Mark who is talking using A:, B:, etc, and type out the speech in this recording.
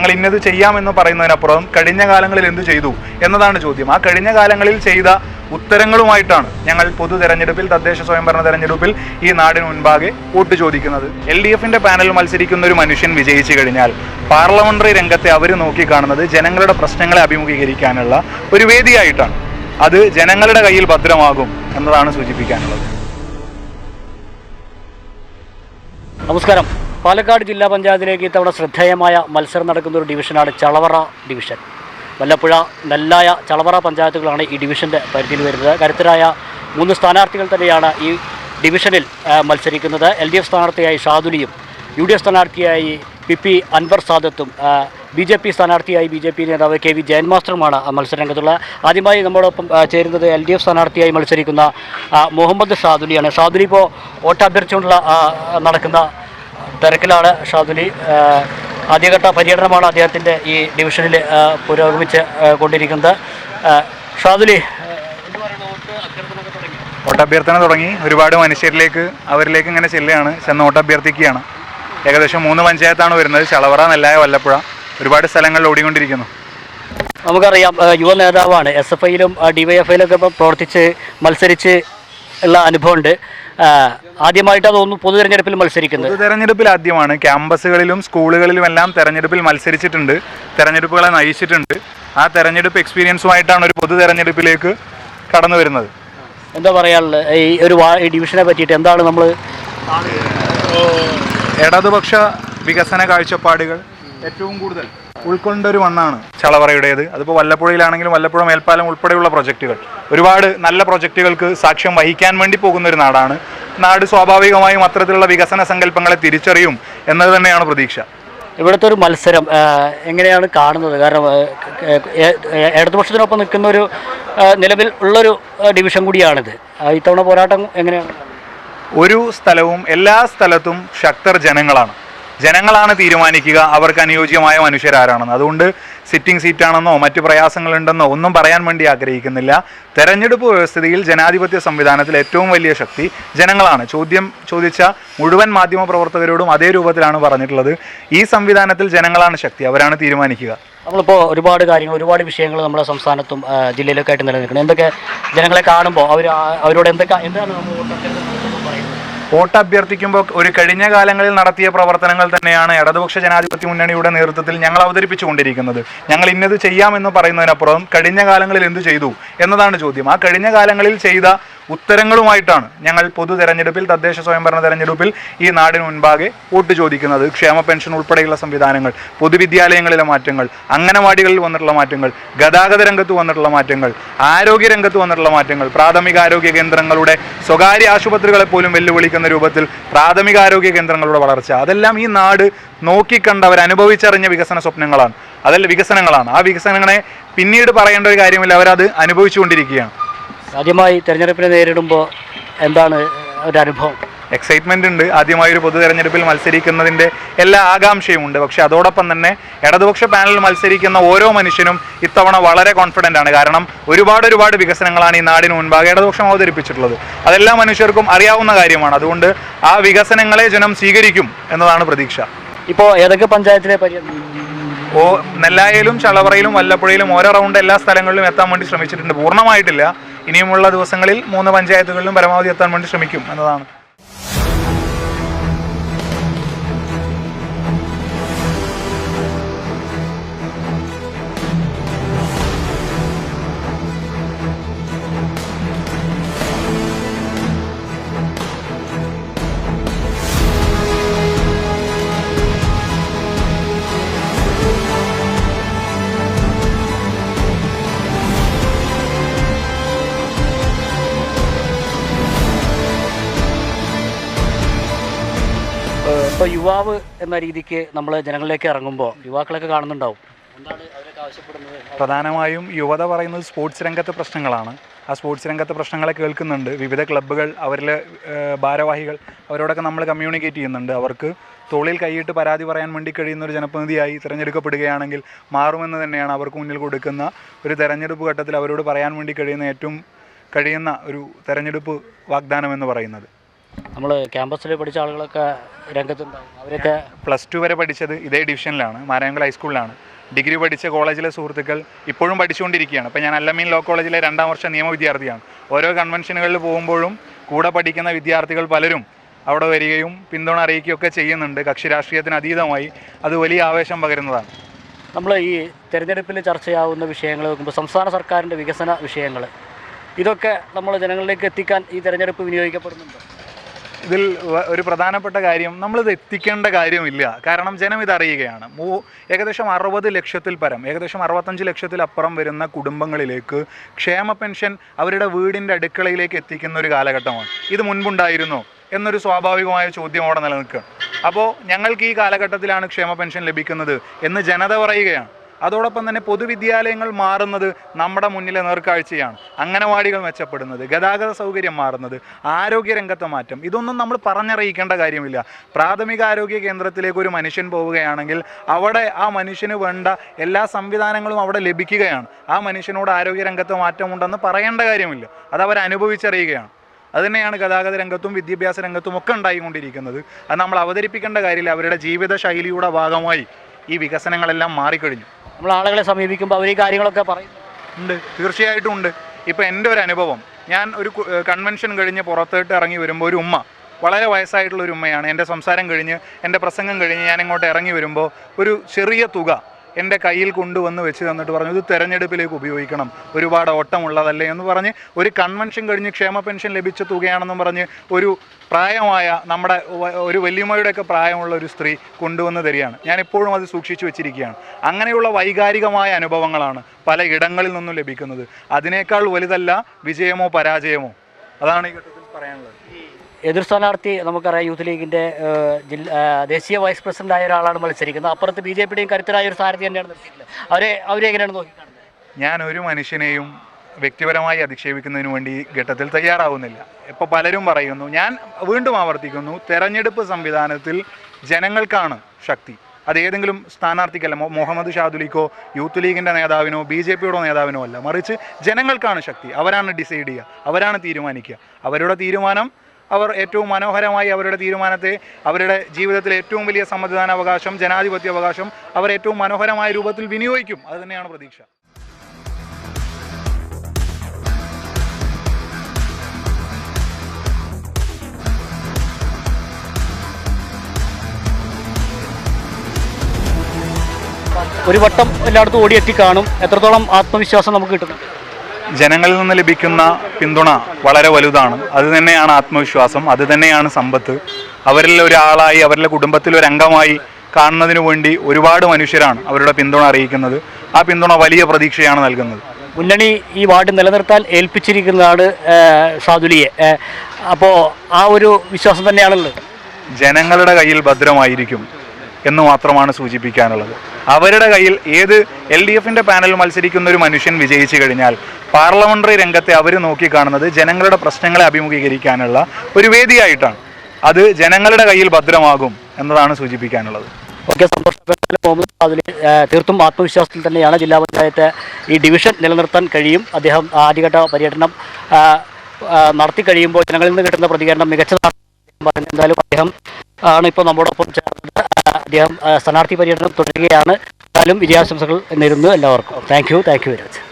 A: ഞങ്ങൾ ഇന്നത് ചെയ്യാമെന്ന് പറയുന്നതിനപ്പുറം കഴിഞ്ഞ കാലങ്ങളിൽ എന്ത് ചെയ്തു എന്നതാണ് ചോദ്യം. ആ കഴിഞ്ഞ കാലങ്ങളിൽ ചെയ്ത ഉത്തരങ്ങളുമായിട്ടാണ് ഞങ്ങൾ പൊതു തെരഞ്ഞെടുപ്പിൽ തദ്ദേശ സ്വയംഭരണ തെരഞ്ഞെടുപ്പിൽ ഈ നാടിന് മുൻപാകെ വോട്ട് ചോദിക്കുന്നത്. എൽ ഡി എഫിന്റെ പാനൽ മത്സരിക്കുന്ന ഒരു മനുഷ്യൻ വിജയിച്ചു കഴിഞ്ഞാൽ പാർലമെന്ററി രംഗത്തെ അവർ നോക്കിക്കാണുന്നത് ജനങ്ങളുടെ പ്രശ്നങ്ങളെ അഭിമുഖീകരിക്കാനുള്ള ഒരു വേദിയായിട്ടാണ്. അത് ജനങ്ങളുടെ കയ്യിൽ ഭദ്രമാകും എന്നതാണ് സൂചിപ്പിക്കാനുള്ളത്.
B: നമസ്കാരം. പാലക്കാട് ജില്ലാ പഞ്ചായത്തിലേക്ക് ഇത്തവണ ശ്രദ്ധേയമായ മത്സരം നടക്കുന്ന ഒരു ഡിവിഷനാണ് ചളവറ ഡിവിഷൻ. വല്ലപ്പുഴ നെല്ലായ ചളവറ പഞ്ചായത്തുകളാണ് ഈ ഡിവിഷന്റെ പരിധിയിൽ വരുന്നത്. കരുത്തരായ മൂന്ന് സ്ഥാനാർത്ഥികൾ തന്നെയാണ് ഈ ഡിവിഷനിൽ മത്സരിക്കുന്നത്. എൽ ഡി എഫ് സ്ഥാനാർത്ഥിയായി ഷാദുലിയും യു ഡി എഫ് സ്ഥാനാർത്ഥിയായി പി പി അൻവർ സാദത്തും ബി ജെ പി സ്ഥാനാർത്ഥിയായി ബി ജെ പി നേതാവ് കെ വി ജയൻ മാസ്റ്ററുമാണ് മത്സരരംഗത്തുള്ള ആദ്യമായി നമ്മോടൊപ്പം ആ, ചേരുന്നത് എൽ ഡി എഫ് സ്ഥാനാർത്ഥിയായി മത്സരിക്കുന്ന മുഹമ്മദ് ഷാദുലിയാണ്. ഷാദുലി ഇപ്പോൾ വോട്ടഭ്യർത്ഥിച്ചുകൊണ്ടുള്ള നടക്കുന്ന തിരക്കിലാണ് ഷാദുലി. ആദ്യഘട്ട പര്യടനമാണ് അദ്ദേഹത്തിന്റെ ഈ ഡിവിഷനിൽ പുരോഗമിച്ച് കൊണ്ടിരിക്കുന്നത്. ഷാദുലി?
A: വോട്ടഭ്യർത്ഥന തുടങ്ങി. ഒരുപാട് മനുഷ്യരിലേക്ക് അവരിലേക്ക് ഇങ്ങനെ ചെല്ലുകയാണ്. ചെന്ന് വോട്ടഭ്യർത്ഥിക്കുകയാണ് ഏകദേശം മൂന്ന് പഞ്ചായത്താണ് വരുന്നത്. ചളവറ നെല്ലായ വല്ലപ്പുഴ. ഒരുപാട് സ്ഥലങ്ങളിൽ ഓടിക്കൊണ്ടിരിക്കുന്നു.
B: നമുക്കറിയാം യുവ നേതാവാണ്. എസ് എഫ് ഐയിലും ഡി വൈ എഫ് ഐയിലൊക്കെ പ്രവർത്തിച്ച് മത്സരിച്ച് ഉള്ള അനുഭവമുണ്ട്. ആ, ആദ്യമായിട്ട് തോന്നുന്നു പൊതു തെരഞ്ഞെടുപ്പിൽ മത്സരിക്കുന്നത്.
A: പൊതു തെരഞ്ഞെടുപ്പിൽ ആദ്യമാണ്. ക്യാമ്പസുകളിലും സ്കൂളുകളിലും എല്ലാം തെരഞ്ഞെടുപ്പിൽ മത്സരിച്ചിട്ടുണ്ട്. തെരഞ്ഞെടുപ്പുകളെ നയിച്ചിട്ടുണ്ട്. ആ തെരഞ്ഞെടുപ്പ് എക്സ്പീരിയൻസുമായിട്ടാണ് ഒരു പൊതു തെരഞ്ഞെടുപ്പിലേക്ക് കടന്നു വരുന്നത്.
B: എന്താ പറയാനുള്ളത് ഈ ഒരു ഈ ഡിവിഷനെ പറ്റിയിട്ട് എന്താണ് നമ്മൾ
A: ഇടതുപക്ഷ വികസന കാഴ്ചപ്പാടുകൾ ഏറ്റവും കൂടുതൽ? ഉൾക്കൊണ്ട ഒരു മണ്ണാണ്. ചളവറയുടേത്. അതിപ്പോൾ വല്ലപ്പുഴയിലാണെങ്കിലും വല്ലപ്പുഴ മേൽപ്പാലം ഉൾപ്പെടെയുള്ള പ്രൊജക്റ്റുകൾ ഒരുപാട് നല്ല പ്രൊജക്റ്റുകൾക്ക് സാക്ഷ്യം വഹിക്കാൻ വേണ്ടി പോകുന്ന ഒരു നാടാണ്. നാട് സ്വാഭാവികമായും അത്തരത്തിലുള്ള വികസന സങ്കല്പങ്ങളെ തിരിച്ചറിയും എന്നത് തന്നെയാണ് പ്രതീക്ഷ.
B: ഇവിടുത്തെ ഒരു മത്സരം എങ്ങനെയാണ് കാണുന്നത്? കാരണം ഇടതുപക്ഷത്തിനൊപ്പം നിൽക്കുന്ന ഒരു നിലവിൽ ഉള്ളൊരു ഡിവിഷൻ കൂടിയാണിത്. ഇത്തവണ പോരാട്ടം എങ്ങനെയാണ്?
A: ഒരു സ്ഥലവും എല്ലാ സ്ഥലത്തും ശക്തർ ജനങ്ങളാണ്. ജനങ്ങളാണ് തീരുമാനിക്കുക. അവർക്ക് അനുയോജ്യമായ മനുഷ്യരാരാണെന്ന്. അതുകൊണ്ട് സിറ്റിംഗ് സീറ്റാണെന്നോ മറ്റു പ്രയാസങ്ങളുണ്ടെന്നോ ഒന്നും പറയാൻ വേണ്ടി ആഗ്രഹിക്കുന്നില്ല. തെരഞ്ഞെടുപ്പ് വ്യവസ്ഥിതിയിൽ ജനാധിപത്യ സംവിധാനത്തിൽ ഏറ്റവും വലിയ ശക്തി ജനങ്ങളാണ്. ചോദ്യം ചോദിച്ച മുഴുവൻ മാധ്യമ പ്രവർത്തകരോടും അതേ രൂപത്തിലാണ് പറഞ്ഞിട്ടുള്ളത്. ഈ സംവിധാനത്തിൽ ജനങ്ങളാണ് ശക്തി. അവരാണ് തീരുമാനിക്കുക.
B: നമ്മളിപ്പോൾ ഒരുപാട് കാര്യങ്ങൾ ഒരുപാട് വിഷയങ്ങൾ നമ്മുടെ സംസ്ഥാനത്തും ജില്ലയിലൊക്കെ ആയിട്ട് നിലനിൽക്കുന്നത് എന്തൊക്കെ ജനങ്ങളെ കാണുമ്പോൾ അവർ അവരോട് എന്തൊക്കെ എന്താണ് നമ്മൾ വോട്ട്
A: അഭ്യർത്ഥിക്കുമ്പോൾ ഒരു കഴിഞ്ഞ കാലങ്ങളിൽ നടത്തിയ പ്രവർത്തനങ്ങൾ തന്നെയാണ് ഇടതുപക്ഷ ജനാധിപത്യ മുന്നണിയുടെ നേതൃത്വത്തിൽ ഞങ്ങൾ അവതരിപ്പിച്ചുകൊണ്ടിരിക്കുന്നത്. ഞങ്ങൾ ഇന്നത് ചെയ്യാമെന്ന് പറയുന്നതിനപ്പുറം കഴിഞ്ഞ കാലങ്ങളിൽ എന്ത് ചെയ്തു എന്നതാണ് ചോദ്യം. ആ കഴിഞ്ഞ കാലങ്ങളിൽ ചെയ്ത ഉത്തരങ്ങളുമായിട്ടാണ് ഞങ്ങൾ പൊതു തെരഞ്ഞെടുപ്പിൽ തദ്ദേശ സ്വയംഭരണ തെരഞ്ഞെടുപ്പിൽ ഈ നാടിന് മുൻപാകെ വോട്ട് ചോദിക്കുന്നത്. ക്ഷേമ പെൻഷൻ ഉൾപ്പെടെയുള്ള സംവിധാനങ്ങൾ പൊതുവിദ്യാലയങ്ങളിലെ മാറ്റങ്ങൾ അംഗനവാടികളിൽ വന്നിട്ടുള്ള മാറ്റങ്ങൾ ഗതാഗത രംഗത്ത് വന്നിട്ടുള്ള മാറ്റങ്ങൾ ആരോഗ്യ രംഗത്ത് വന്നിട്ടുള്ള മാറ്റങ്ങൾ പ്രാഥമിക ആരോഗ്യ കേന്ദ്രങ്ങളുടെ സ്വകാര്യ ആശുപത്രികളെ പോലും വെല്ലുവിളിക്കുന്ന രൂപത്തിൽ പ്രാഥമിക ആരോഗ്യ കേന്ദ്രങ്ങളുടെ വളർച്ച. അതെല്ലാം ഈ നാട് നോക്കിക്കണ്ടവർ അനുഭവിച്ചറിഞ്ഞ വികസന സ്വപ്നങ്ങളാണ്. അതല്ല വികസനങ്ങളാണ്. ആ വികസനങ്ങളെ പിന്നീട് പറയേണ്ട ഒരു കാര്യമില്ല. അവരത് അനുഭവിച്ചുകൊണ്ടിരിക്കുകയാണ്.
B: ആദ്യമായി തെരഞ്ഞെടുപ്പിനെ നേരിടുമ്പോൾ എന്താണ് ഒരു അനുഭവം?
A: എക്സൈറ്റ്മെന്റ് ഉണ്ട്. ആദ്യമായി ഒരു പൊതു തെരഞ്ഞെടുപ്പിൽ മത്സരിക്കുന്നതിന്റെ എല്ലാ ആകാംക്ഷയും ഉണ്ട്. പക്ഷെ അതോടൊപ്പം തന്നെ ഇടതുപക്ഷ പാനലിൽ മത്സരിക്കുന്ന ഓരോ മനുഷ്യനും ഇത്തവണ വളരെ കോൺഫിഡന്റ് ആണ്. കാരണം ഒരുപാട് ഒരുപാട് വികസനങ്ങളാണ് ഈ നാടിന് മുൻപാകെ ഇടതുപക്ഷം അവതരിപ്പിച്ചിട്ടുള്ളത്. അതെല്ലാ മനുഷ്യർക്കും അറിയാവുന്ന കാര്യമാണ്. അതുകൊണ്ട് ആ വികസനങ്ങളെ ജനം സ്വീകരിക്കും എന്നതാണ് പ്രതീക്ഷ.
B: ഇപ്പോൾ ഏതൊക്കെ പഞ്ചായത്തിലെ
A: ഓ നെല്ലായയിലും ചളവറയിലും വല്ലപ്പുഴയിലും ഓരോ റൗണ്ട് എല്ലാ സ്ഥലങ്ങളിലും എത്താൻ വേണ്ടി ശ്രമിച്ചിട്ടുണ്ട്. പൂർണമായിട്ടില്ല. ഇനിയുമുള്ള ദിവസങ്ങളിൽ മൂന്ന് പഞ്ചായത്തുകളിലും പരമാവധി എത്താൻ വേണ്ടി ശ്രമിക്കും എന്നതാണ്.
B: ഇപ്പോൾ യുവാവ് എന്ന രീതിക്ക് നമ്മൾ ജനങ്ങളിലേക്ക് ഇറങ്ങുമ്പോൾ യുവാക്കളൊക്കെ കാണുന്നുണ്ടാവും.
A: പ്രധാനമായും യുവത പറയുന്നത് സ്പോർട്സ് രംഗത്തെ പ്രശ്നങ്ങളാണ്. ആ സ്പോർട്സ് രംഗത്തെ പ്രശ്നങ്ങളെ കേൾക്കുന്നുണ്ട്. വിവിധ ക്ലബ്ബുകൾ അവരിലെ ഭാരവാഹികൾ അവരോടൊക്കെ നമ്മൾ കമ്മ്യൂണിക്കേറ്റ് ചെയ്യുന്നുണ്ട്. അവർക്ക് തോളിൽ കൈയിട്ട് പരാതി പറയാൻ വേണ്ടി കഴിയുന്ന ഒരു ജനപ്രതിനിധിയായി തിരഞ്ഞെടുക്കപ്പെടുകയാണെങ്കിൽ മാറുമെന്ന് തന്നെയാണ് അവർക്ക് മുന്നിൽ കൊടുക്കുന്ന ഒരു തെരഞ്ഞെടുപ്പ് ഘട്ടത്തിൽ അവരോട് പറയാൻ വേണ്ടി കഴിയുന്ന ഏറ്റവും കഴിയുന്ന ഒരു തെരഞ്ഞെടുപ്പ് വാഗ്ദാനം എന്ന് പറയുന്നത്.
B: നമ്മൾ ക്യാമ്പസിൽ പഠിച്ച ആളുകളൊക്കെ രംഗത്തുണ്ടാവും. അവരൊക്കെ
A: പ്ലസ് ടു വരെ പഠിച്ചത് ഇതേ ഡിവിഷനിലാണ് മാരായംകുളം ഹൈസ്കൂളിലാണ് ഡിഗ്രി പഠിച്ച കോളേജിലെ സുഹൃത്തുക്കൾ ഇപ്പോഴും പഠിച്ചുകൊണ്ടിരിക്കുകയാണ്. അപ്പോൾ ഞാൻ അല്ലമീൻ ലോ കോളേജിലെ രണ്ടാം വർഷ നിയമ വിദ്യാർത്ഥിയാണ് ഓരോ കൺവെൻഷനുകളിൽ പോകുമ്പോഴും കൂടെ പഠിക്കുന്ന വിദ്യാർത്ഥികൾ പലരും അവിടെ വരികയും പിന്തുണ അറിയിക്കുകയൊക്കെ ചെയ്യുന്നുണ്ട്. കക്ഷി രാഷ്ട്രീയത്തിന് അതീതമായി അത് വലിയ ആവേശം പകരുന്നതാണ്.
B: നമ്മൾ ഈ തെരഞ്ഞെടുപ്പിൽ ചർച്ചയാവുന്ന വിഷയങ്ങൾ നോക്കുമ്പോൾ സംസ്ഥാന സർക്കാരിന്റെ വികസന വിഷയങ്ങൾ ഇതൊക്കെ നമ്മൾ ജനങ്ങളിലേക്ക് എത്തിക്കാൻ ഈ തെരഞ്ഞെടുപ്പ് വിനിയോഗിക്കപ്പെടുന്നുണ്ട്?
A: ഇതിൽ ഒരു പ്രധാനപ്പെട്ട കാര്യം നമ്മളിത് എത്തിക്കേണ്ട കാര്യമില്ല. കാരണം ജനം ഇതറിയുകയാണ് മൂ ഏകദേശം അറുപത് ലക്ഷത്തിൽ പരം ഏകദേശം അറുപത്തഞ്ച് ലക്ഷത്തിലപ്പുറം വരുന്ന കുടുംബങ്ങളിലേക്ക് ക്ഷേമ പെൻഷൻ അവരുടെ വീടിന്റെ അടുക്കളയിലേക്ക് എത്തിക്കുന്ന ഒരു കാലഘട്ടമാണ്. ഇത് മുൻപുണ്ടായിരുന്നോ എന്നൊരു സ്വാഭാവികമായ ചോദ്യം അവിടെ നിലനിൽക്കുക അപ്പോൾ ഞങ്ങൾക്ക് ഈ കാലഘട്ടത്തിലാണ് ക്ഷേമ പെൻഷൻ ലഭിക്കുന്നത് എന്ന് ജനത പറയുകയാണ്. അതോടൊപ്പം തന്നെ പൊതുവിദ്യാലയങ്ങൾ മാറുന്നത് നമ്മുടെ മുന്നിലെ നേർക്കാഴ്ചയാണ്. അംഗനവാടികൾ മെച്ചപ്പെടുന്നത് ഗതാഗത സൗകര്യം മാറുന്നത് ആരോഗ്യരംഗത്തെ മാറ്റം. ഇതൊന്നും നമ്മൾ പറഞ്ഞറിയിക്കേണ്ട കാര്യമില്ല. പ്രാഥമിക ആരോഗ്യ കേന്ദ്രത്തിലേക്ക് ഒരു മനുഷ്യൻ പോവുകയാണെങ്കിൽ അവിടെ ആ മനുഷ്യന് വേണ്ട എല്ലാ സംവിധാനങ്ങളും അവിടെ ലഭിക്കുകയാണ്. ആ മനുഷ്യനോട് ആരോഗ്യരംഗത്തെ മാറ്റമുണ്ടെന്ന് പറയേണ്ട കാര്യമില്ല. അത് അവർ അനുഭവിച്ചറിയുകയാണ്. അത് തന്നെയാണ് ഗതാഗത രംഗത്തും വിദ്യാഭ്യാസ രംഗത്തും ഒക്കെ ഉണ്ടായിക്കൊണ്ടിരിക്കുന്നത്. അത് നമ്മൾ അവതരിപ്പിക്കേണ്ട കാര്യമില്ല. അവരുടെ ജീവിത ശൈലിയുടെ ഭാഗമായി ഈ വികസനങ്ങളെല്ലാം മാറിക്കഴിഞ്ഞു.
B: നമ്മൾ ആളുകളെ സമീപിക്കുമ്പോൾ അവർ ഈ കാര്യങ്ങളൊക്കെ പറയും.
A: ഉണ്ട്. തീർച്ചയായിട്ടും ഉണ്ട്. ഇപ്പം എന്റെ ഒരു അനുഭവം. ഞാൻ ഒരു കൺവെൻഷൻ കഴിഞ്ഞ് പുറത്തോട്ട് ഇറങ്ങി വരുമ്പോൾ ഒരു ഉമ്മ വളരെ വയസ്സായിട്ടുള്ള ഒരു ഉമ്മയാണ്. എന്റെ സംസാരം കഴിഞ്ഞ് എന്റെ പ്രസംഗം കഴിഞ്ഞ് ഞാൻ ഇങ്ങോട്ട് ഇറങ്ങി വരുമ്പോൾ ഒരു ചെറിയ തുക എന്റെ കയ്യിൽ കൊണ്ടുവന്ന് വെച്ച് തന്നിട്ട് പറഞ്ഞു ഇത് തെരഞ്ഞെടുപ്പിലേക്ക് ഉപയോഗിക്കണം. ഒരുപാട് ഓട്ടമുള്ളതല്ലേ? എന്ന് പറഞ്ഞ് ഒരു കൺവെൻഷൻ കഴിഞ്ഞ് ക്ഷേമ പെൻഷൻ ലഭിച്ച തുകയാണെന്നും പറഞ്ഞ് ഒരു പ്രായമായ നമ്മുടെ ഒരു വല്യമ്മയുടെയൊക്കെ പ്രായമുള്ള ഒരു സ്ത്രീ കൊണ്ടുവന്ന് തരികയാണ്. ഞാൻ ഇപ്പോഴും അത് സൂക്ഷിച്ചു വെച്ചിരിക്കുകയാണ്. അങ്ങനെയുള്ള വൈകാരികമായ അനുഭവങ്ങളാണ് പല ഇടങ്ങളിൽ നിന്നും ലഭിക്കുന്നത്. അതിനേക്കാൾ വലുതല്ല വിജയമോ പരാജയമോ. അതാണ് ഈ ഘട്ടത്തിൽ പറയാനുള്ളത്.
B: എതിർ സ്ഥാനാർത്ഥി നമുക്കറിയാം യൂത്ത് ലീഗിന്റെ ദേശീയ വൈസ് പ്രസിഡന്റായ ഒരാളാണ് മത്സരിക്കുന്നത്. അപ്പുറത്ത് ബി ജെ പിയുടെയും കരുത്തരായ ഒരു സ്ഥാനാർത്ഥി തന്നെയാണ് നിർത്തിയിട്ടുള്ളത്. അവരെ അവരെ എങ്ങനെയാണ് നോക്കിക്കാണുന്നത്?
A: ഞാൻ ഒരു മനുഷ്യനെയും വ്യക്തിപരമായി അധിക്ഷേപിക്കുന്നതിന് വേണ്ടി ഘട്ടത്തിൽ തയ്യാറാവുന്നില്ല. ഇപ്പോൾ പലരും പറയുന്നു ഞാൻ വീണ്ടും ആവർത്തിക്കുന്നു തെരഞ്ഞെടുപ്പ് സംവിധാനത്തിൽ ജനങ്ങൾക്കാണ് ശക്തി. അത് ഏതെങ്കിലും സ്ഥാനാർത്ഥിക്കല്ല മുഹമ്മദ് ഷാദുലിക്കോ യൂത്ത് ലീഗിന്റെ നേതാവിനോ ബി ജെ പിയുടെ നേതാവിനോ അല്ല. മറിച്ച് ജനങ്ങൾക്കാണ് ശക്തി. അവരാണ് ഡിസൈഡ് ചെയ്യുക അവരാണ് തീരുമാനിക്കുക. അവരുടെ തീരുമാനം അവർ ഏറ്റവും മനോഹരമായി അവരുടെ തീരുമാനത്തെ അവരുടെ ജീവിതത്തിലെ ഏറ്റവും വലിയ സമ്മതിദാനാവകാശം ജനാധിപത്യ അവകാശം അവർ ഏറ്റവും മനോഹരമായ രൂപത്തിൽ വിനിയോഗിക്കും. അത് തന്നെയാണ് പ്രതീക്ഷ.
B: ഒരു വട്ടം എല്ലായിടത്തും ഓടിയെത്തി കാണും. എത്രത്തോളം ആത്മവിശ്വാസം നമുക്ക് കിട്ടുന്നുണ്ട്?
A: ജനങ്ങളിൽ നിന്ന് ലഭിക്കുന്ന പിന്തുണ വളരെ വലുതാണ്. അത് തന്നെയാണ് ആത്മവിശ്വാസം അത് തന്നെയാണ് സമ്പത്ത്. അവരിൽ ഒരാളായി അവരുടെ കുടുംബത്തിൽ ഒരു അംഗമായി കാണുന്നതിന് വേണ്ടി ഒരുപാട് മനുഷ്യരാണ് അവരുടെ പിന്തുണ അറിയിക്കുന്നത്. ആ പിന്തുണ വലിയ പ്രതീക്ഷയാണ് നൽകുന്നത്.
B: മുന്നണി ഈ വാർഡ് നിലനിർത്താൻ ഏൽപ്പിച്ചിരിക്കുന്നതാണ് സാധുലിയെ അപ്പോൾ ആ ഒരു വിശ്വാസം തന്നെയാണല്ലോ.
A: ജനങ്ങളുടെ കയ്യിൽ ഭദ്രമായിരിക്കും. എന്ന് മാത്രമാണ് സൂചിപ്പിക്കാനുള്ളത്. അവരുടെ കയ്യിൽ ഏത് എൽ ഡി എഫിന്റെ പാനൽ മത്സരിക്കുന്ന ഒരു മനുഷ്യൻ വിജയിച്ചു കഴിഞ്ഞാൽ പാർലമെന്ററി രംഗത്തെ അവർ നോക്കിക്കാണുന്നത് ജനങ്ങളുടെ പ്രശ്നങ്ങളെ അഭിമുഖീകരിക്കാനുള്ള ഒരു വേദിയായിട്ടാണ്. അത് ജനങ്ങളുടെ കയ്യിൽ ഭദ്രമാകും എന്നതാണ് സൂചിപ്പിക്കാനുള്ളത്.
B: ഓക്കെ സന്തോഷം. ഏഹ്, തീർത്തും ആത്മവിശ്വാസത്തിൽ തന്നെയാണ് ജില്ലാ പഞ്ചായത്ത് ഈ ഡിവിഷൻ നിലനിർത്താൻ കഴിയും. അദ്ദേഹം ആദ്യഘട്ട പര്യടനം നടത്തി കഴിയുമ്പോൾ ജനങ്ങളിൽ നിന്ന് കിട്ടുന്ന പ്രതികരണം മികച്ചതാണ് എന്തായാലും അദ്ദേഹം ആണ് ഇപ്പോൾ നമ്മോടൊപ്പം ചേർന്നത്. അദ്ദേഹം സ്ഥാനാർത്ഥി പര്യടനം തുടരുകയാണ്. എന്നാലും വിജയാശംസകൾ നേരുന്നു എല്ലാവർക്കും. Thank you thank you very much